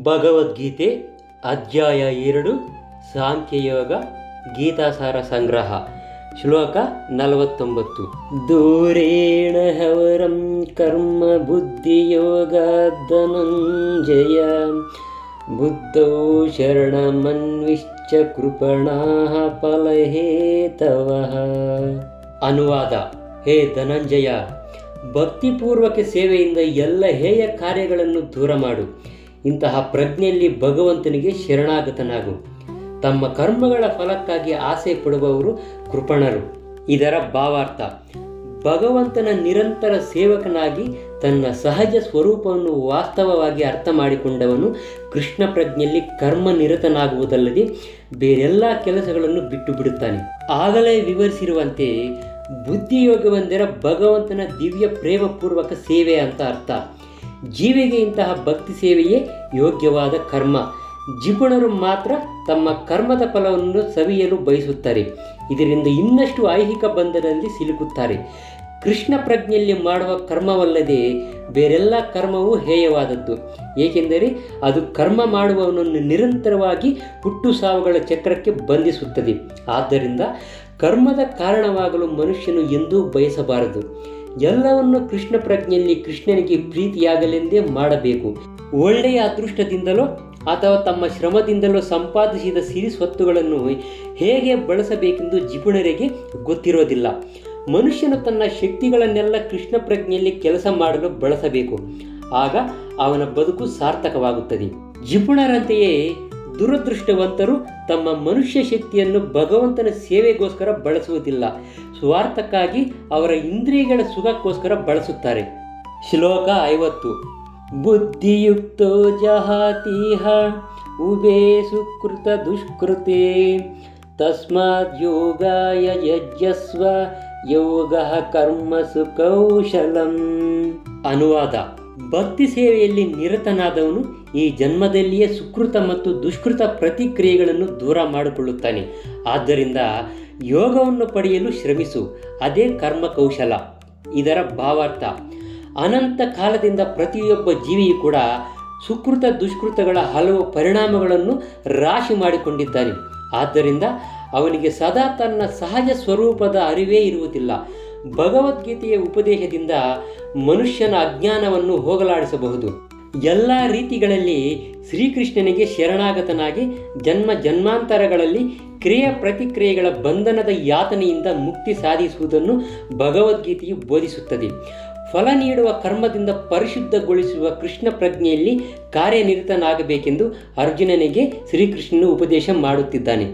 ಭಗವದ್ಗೀತೆ ಅಧ್ಯಾಯ ಎರಡು ಸಾಂಖ್ಯಯೋಗ ಗೀತಾಸಾರ ಸಂಗ್ರಹ ಶ್ಲೋಕ ನಲವತ್ತೊಂಬತ್ತು. ದೂರೇಣ ಹವರಂ ಕರ್ಮ ಬುದ್ಧಿಯೋಗ ಧನಂಜಯ ಬುದ್ಧೌ ಶರಣಮನ್ವಿಶ್ಚ ಕೃಪಣಾ ಫಲಹೇತವ. ಅನುವಾದ ಹೇ ಧನಂಜಯ ಭಕ್ತಿಪೂರ್ವಕ ಸೇವೆಯಿಂದ ಎಲ್ಲ ಹೇಯ ಕಾರ್ಯಗಳನ್ನು ದೂರ ಮಾಡು. ಇಂತಹ ಪ್ರಜ್ಞೆಯಲ್ಲಿ ಭಗವಂತನಿಗೆ ಶರಣಾಗತನಾಗು. ತಮ್ಮ ಕರ್ಮಗಳ ಫಲಕ್ಕಾಗಿ ಆಸೆ ಪಡುವವರು ಕೃಪಣರು. ಇದರ ಭಾವಾರ್ಥ, ಭಗವಂತನ ನಿರಂತರ ಸೇವಕನಾಗಿ ತನ್ನ ಸಹಜ ಸ್ವರೂಪವನ್ನು ವಾಸ್ತವವಾಗಿ ಅರ್ಥ ಮಾಡಿಕೊಂಡವನು ಕೃಷ್ಣ ಪ್ರಜ್ಞೆಯಲ್ಲಿ ಕರ್ಮ ನಿರತನಾಗುವುದಲ್ಲದೆ ಬೇರೆಲ್ಲ ಕೆಲಸಗಳನ್ನು ಬಿಟ್ಟು ಬಿಡುತ್ತಾನೆ. ಆಗಲೇ ವಿವರಿಸಿರುವಂತೆ ಬುದ್ಧಿಯೋಗವೆಂದರೆ ಭಗವಂತನ ದಿವ್ಯ ಪ್ರೇಮಪೂರ್ವಕ ಸೇವೆ ಅಂತ ಅರ್ಥ. ಜೀವಿಗೆ ಇಂತಹ ಭಕ್ತಿ ಸೇವೆಯೇ ಯೋಗ್ಯವಾದ ಕರ್ಮ. ಜಿಪುಣರು ಮಾತ್ರ ತಮ್ಮ ಕರ್ಮದ ಫಲವನ್ನು ಸವಿಯಲು ಬಯಸುತ್ತಾರೆ. ಇದರಿಂದ ಇನ್ನಷ್ಟು ಐಹಿಕ ಬಂಧನದಲ್ಲಿ ಸಿಲುಕುತ್ತಾರೆ. ಕೃಷ್ಣ ಪ್ರಜ್ಞೆಯಲ್ಲಿ ಮಾಡುವ ಕರ್ಮವಲ್ಲದೆ ಬೇರೆಲ್ಲ ಕರ್ಮವೂ ಹೇಯವಾದದ್ದು. ಏಕೆಂದರೆ ಅದು ಕರ್ಮ ಮಾಡುವವನನ್ನು ನಿರಂತರವಾಗಿ ಹುಟ್ಟು ಸಾವುಗಳ ಚಕ್ರಕ್ಕೆ ಬಂಧಿಸುತ್ತದೆ. ಆದ್ದರಿಂದ ಕರ್ಮದ ಕಾರಣವಾಗಲು ಮನುಷ್ಯನು ಎಂದೂ ಬಯಸಬಾರದು. ಎಲ್ಲವನ್ನು ಕೃಷ್ಣ ಪ್ರಜ್ಞೆಯಲ್ಲಿ ಕೃಷ್ಣನಿಗೆ ಪ್ರೀತಿಯಾಗಲೆಂದೇ ಮಾಡಬೇಕು. ಒಳ್ಳೆಯ ಅದೃಷ್ಟದಿಂದಲೋ ಅಥವಾ ತಮ್ಮ ಶ್ರಮದಿಂದಲೋ ಸಂಪಾದಿಸಿದ ಸಿರಿ ಸ್ವತ್ತುಗಳನ್ನು ಹೇಗೆ ಬಳಸಬೇಕೆಂದು ಜಿಪುಣರಿಗೆ ಗೊತ್ತಿರೋದಿಲ್ಲ. ಮನುಷ್ಯನು ತನ್ನ ಶಕ್ತಿಗಳನ್ನೆಲ್ಲ ಕೃಷ್ಣ ಪ್ರಜ್ಞೆಯಲ್ಲಿ ಕೆಲಸ ಮಾಡಲು ಬಳಸಬೇಕು. ಆಗ ಅವನ ಬದುಕು ಸಾರ್ಥಕವಾಗುತ್ತದೆ. ಜಿಪುಣರಂತೆಯೇ ದುರದೃಷ್ಟವಂತರು ತಮ್ಮ ಮನುಷ್ಯ ಶಕ್ತಿಯನ್ನು ಭಗವಂತನ ಸೇವೆಗೋಸ್ಕರ ಬಳಸುವುದಿಲ್ಲ. ಸ್ವಾರ್ಥಕ್ಕಾಗಿ ಅವರ ಇಂದ್ರಿಯಗಳ ಸುಖಕ್ಕೋಸ್ಕರ ಬಳಸುತ್ತಾರೆ. ಶ್ಲೋಕ ಐವತ್ತು. ಬುದ್ಧಿಯುಕ್ತೋ ಜಹಾತೀಹ ಉಬೇ ಸುಕೃತ ದುಷ್ಕೃತೆ. ತಸ್ಮಾತ್ ಯೋಗಾಯ ಯಜ್ಜಸ್ವ ಯೋಗ ಕರ್ಮಸು ಕೌಶಲಂ ಅನುವಾದ. ಭಕ್ತಿ ಸೇವೆಯಲ್ಲಿ ನಿರತನಾದವನು ಈ ಜನ್ಮದಲ್ಲಿಯೇ ಸುಕೃತ ಮತ್ತು ದುಷ್ಕೃತ ಪ್ರತಿಕ್ರಿಯೆಗಳನ್ನು ದೂರ ಮಾಡಿಕೊಳ್ಳುತ್ತಾನೆ. ಆದ್ದರಿಂದ ಯೋಗವನ್ನು ಪಡೆಯಲು ಶ್ರಮಿಸು. ಅದೇ ಕರ್ಮ ಕೌಶಲ ಇದರ ಭಾವಾರ್ಥ, ಅನಂತ ಕಾಲದಿಂದ ಪ್ರತಿಯೊಬ್ಬ ಜೀವಿಯು ಕೂಡ ಸುಕೃತ ದುಷ್ಕೃತಗಳ ಹಲವು ಪರಿಣಾಮಗಳನ್ನು ರಾಶಿ ಮಾಡಿಕೊಂಡಿದ್ದಾನೆ. ಆದ್ದರಿಂದ ಅವನಿಗೆ ಸದಾ ತನ್ನ ಸಹಜ ಸ್ವರೂಪದ ಅರಿವೇ ಇರುವುದಿಲ್ಲ. ಭಗವದ್ಗೀತೆಯ ಉಪದೇಶದಿಂದ ಮನುಷ್ಯನ ಅಜ್ಞಾನವನ್ನು ಹೋಗಲಾಡಿಸಬಹುದು. ಎಲ್ಲ ರೀತಿಗಳಲ್ಲಿ ಶ್ರೀಕೃಷ್ಣನಿಗೆ ಶರಣಾಗತನಾಗಿ ಜನ್ಮ ಜನ್ಮಾಂತರಗಳಲ್ಲಿ ಕ್ರಿಯೆ ಪ್ರತಿಕ್ರಿಯೆಗಳ ಬಂಧನದ ಯಾತನೆಯಿಂದ ಮುಕ್ತಿ ಸಾಧಿಸುವುದನ್ನು ಭಗವದ್ಗೀತೆಯು ಬೋಧಿಸುತ್ತದೆ. ಫಲ ನೀಡುವ ಕರ್ಮದಿಂದ ಪರಿಶುದ್ಧಗೊಳಿಸುವ ಕೃಷ್ಣ ಪ್ರಜ್ಞೆಯಲ್ಲಿ ಕಾರ್ಯನಿರತನಾಗಬೇಕೆಂದು ಅರ್ಜುನನಿಗೆ ಶ್ರೀಕೃಷ್ಣನು ಉಪದೇಶ ಮಾಡುತ್ತಿದ್ದಾನೆ.